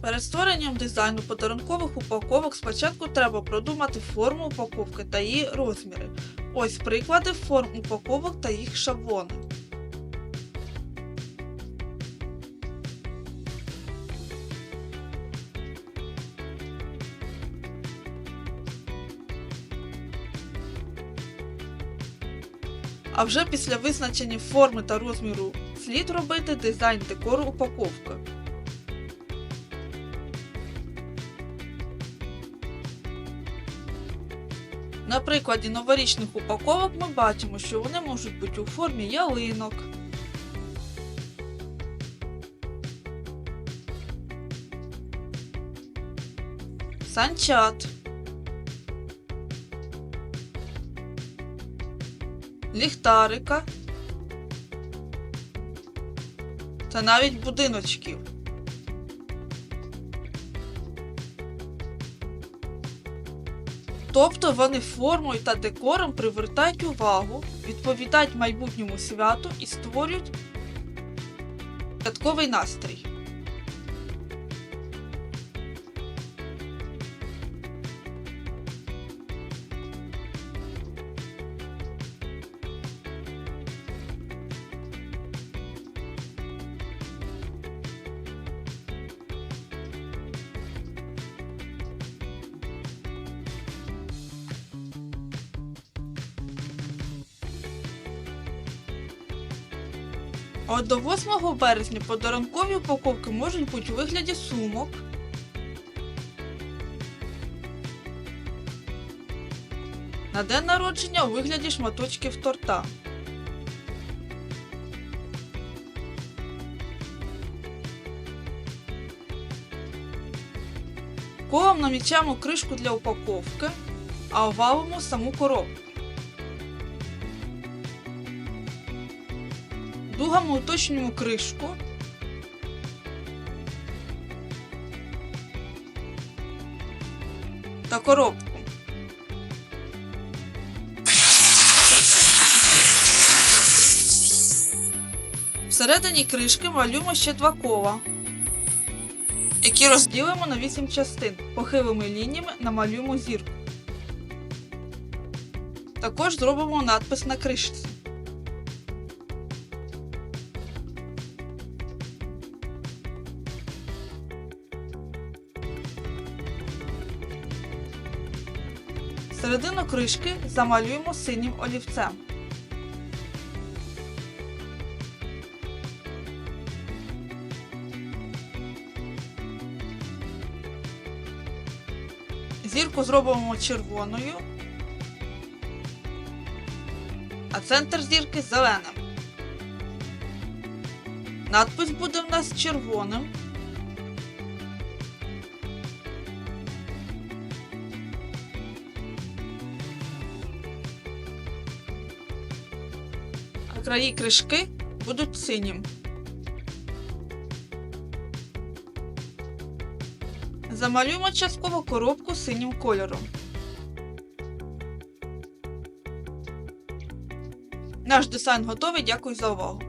Перед створенням дизайну подарункових упаковок спочатку треба продумати форму упаковки та її розміри. Ось приклади форм упаковок та їх шаблони. А вже після визначення форми та розміру слід робити дизайн декору упаковки. На прикладі новорічних упаковок ми бачимо, що вони можуть бути у формі ялинок, санчат, ліхтарика. Та навіть будиночків. Тобто вони формою та декором привертають увагу, відповідають майбутньому святу і створюють святковий настрій. А От до 8 березня подарункові упаковки можуть бути у вигляді сумок, на день народження у вигляді шматочків торта. Колом намічаємо кришку для упаковки, а овалимо саму коробку. Дугами уточнюємо кришку. Та коробку. Всередині кришки малюємо ще два кола, які розділимо на 8 частин. Похилими лініями намалюємо зірку. Також зробимо надпис на кришці. Середину кришки замалюємо синім олівцем. Зірку зробимо червоною, а центр зірки зеленим. Надпис буде в нас червоним. Краї кришки будуть синім. Замалюємо частково коробку синім кольором. Наш дизайн готовий. Дякую за увагу.